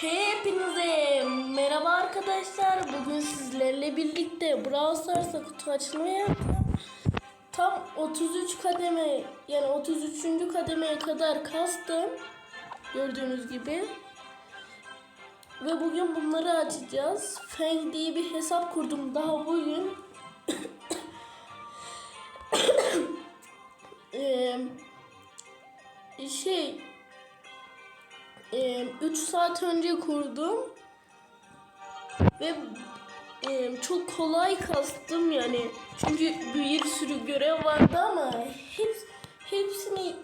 Hepinize merhaba arkadaşlar. Bugün sizlerle birlikte Brawl Stars'ta kutu açılımı yapacağım. Tam 33 kademe yani 33. kademeye kadar kastım. Gördüğünüz gibi. Ve bugün bunları açacağız. Feng diye bir hesap kurdum daha bugün. Eee şey 3 saat önce kurdum ve çok kolay kastım yani çünkü bir sürü görev vardı ama hep, hepsini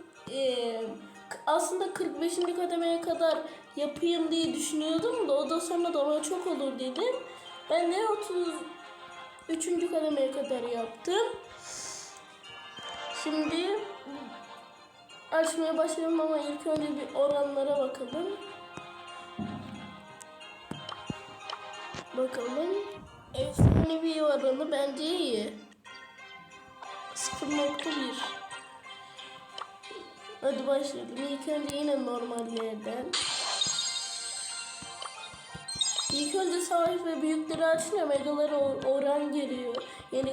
aslında 45. kademeye kadar yapayım diye düşünüyordum da o da sonra da ona çok olur dedim. Ben de 33. kademeye kadar yaptım. Şimdi açmaya başlayalım ama ilk önce bir oranlara bakalım. Bakalım. Efsanevi oranı bence iyi. 0.1 Hadi başlayalım. İlk önce yine normallerden. İlk önce savaş ve büyükleri açınca megalara or- oran geliyor. Yani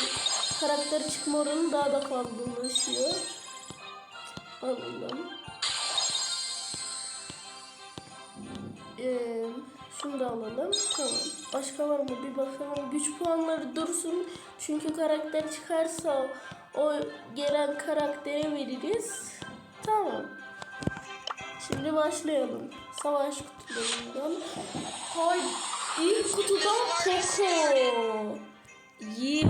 karakter çıkma oranı daha da fazlalaşıyor. Alalım. Ee, şunu da alalım. Tamam. Başka var mı? Bir bakalım. Güç puanları dursun. Çünkü karakter çıkarsa o gelen karaktere veririz. Tamam. Şimdi başlayalım. Savaş kutularından. Hay ilk kutudan Poco. Yeah.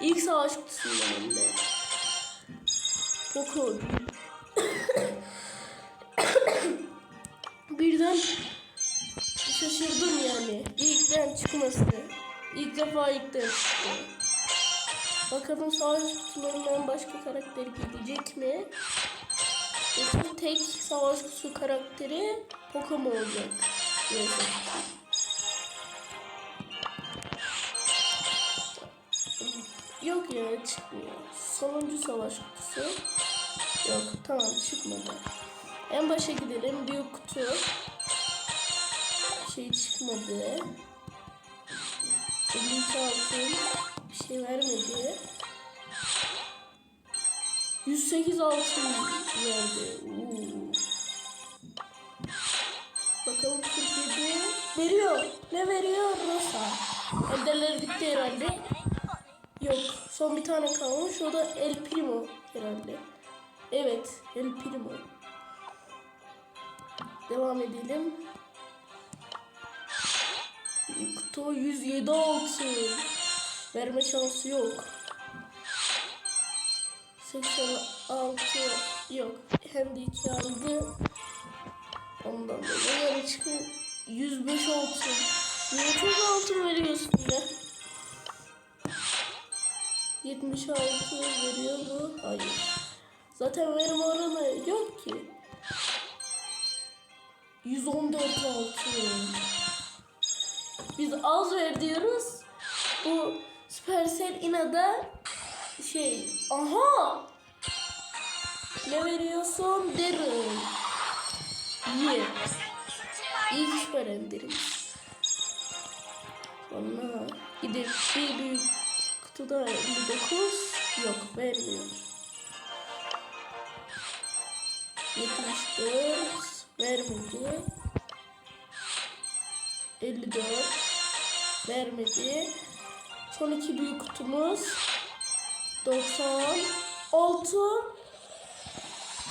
İlk savaş kutusundan. Poco. Birden şaşırdım yani. İlkten çıkması. İlk defa ilkten çıktı. Bakalım savaş kutularından başka karakter gelecek mi? Yoksa tek savaş kutusu karakteri Pokemon olacak. Neyse. Ya çıkmıyor. Sonuncu savaş kutusu. Yok tamam çıkmadı. En başa gidelim. Büyük kutu. Şey çıkmadı. 52 altın. Bir şey vermedi. 108 altın verdi. Oo. Bakalım 47 veriyor. Ne veriyor? Rosa. Enderleri bitti herhalde. Yok. Son bir tane kalmış. O da El Primo herhalde. Evet. El Primo. Devam edelim. Kutu 107 altın. Verme şansı yok. 86 yok. Hem de 2 aldı. Ondan dolayı yani çıkın 105 altın. Niye çok altın veriyorsun ya? 76 veriyor mu? Hayır. Zaten verim oranı yok ki. 114 altın. Biz az ver diyoruz. Bu Supercell inada şey aha ne veriyorsun derim. Ye. İlk süper enderim. Sonra gidip bir büyük kutuda 59 yok vermiyor. 74 vermedi. 54 vermedi. Son iki büyük kutumuz 96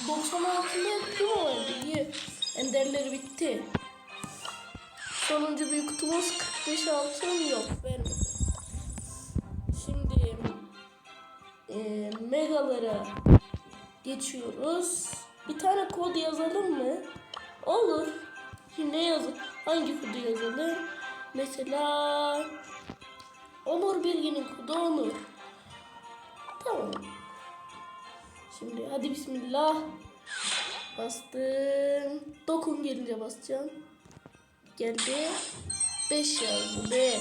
96 ne primo verdi. Enderleri bitti. Sonuncu büyük kutumuz 45 altın yok vermedi. E, megalara geçiyoruz. Bir tane kod yazalım mı? Olur. Ne yazalım? Hangi kodu yazalım? Mesela Onur Bilgin'in kodu Onur. Tamam. Şimdi hadi bismillah. Bastım. Dokun gelince basacağım. Geldi. 5 yazdı.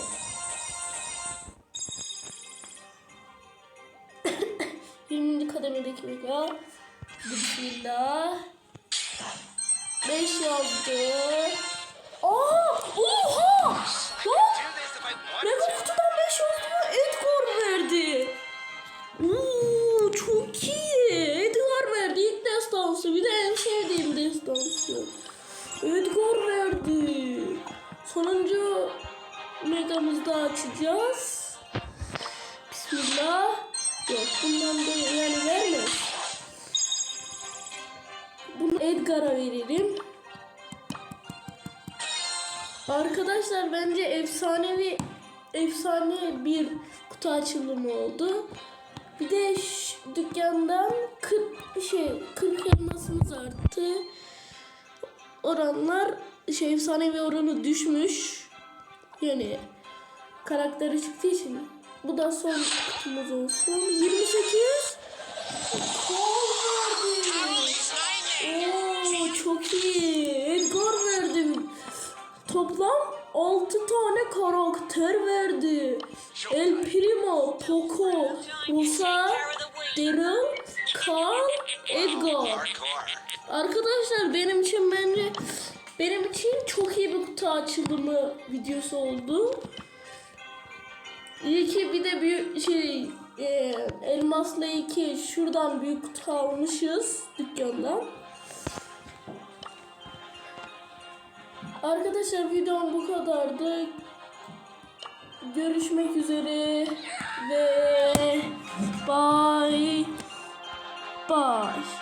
Bismillah. Bismillah. Beş oldu. Aa! Oha! Lan! Mega kutudan beş oldu. Edgar verdi. Oo, çok iyi. Edgar verdi. İlk destansı. Bir de en sevdiğim destansı. Edgar verdi. Sonuncu megamızda açacağız. Bismillah. Yok bundan da yani ver. Edgar'a veririm. Arkadaşlar bence efsanevi efsane bir kutu açılımı oldu. Bir de şu dükkandan 40 bir şey 40 elmasımız arttı. Oranlar şey efsanevi oranı düşmüş. Yani karakteri çıktığı için. Bu da son kutumuz olsun. 28 Kol verdi. Oo çok iyi. Edgar verdi. Toplam 6 tane karakter verdi. El Primo, Poco, Musa, Daryl, Carl, Edgar. Arkadaşlar benim için bence benim için çok iyi bir kutu açılımı videosu oldu. İyi ki bir de büyük şey e, elmasla iki şuradan büyük kutu almışız dükkandan. Arkadaşlar videom bu kadardı. Görüşmek üzere ve bye bye.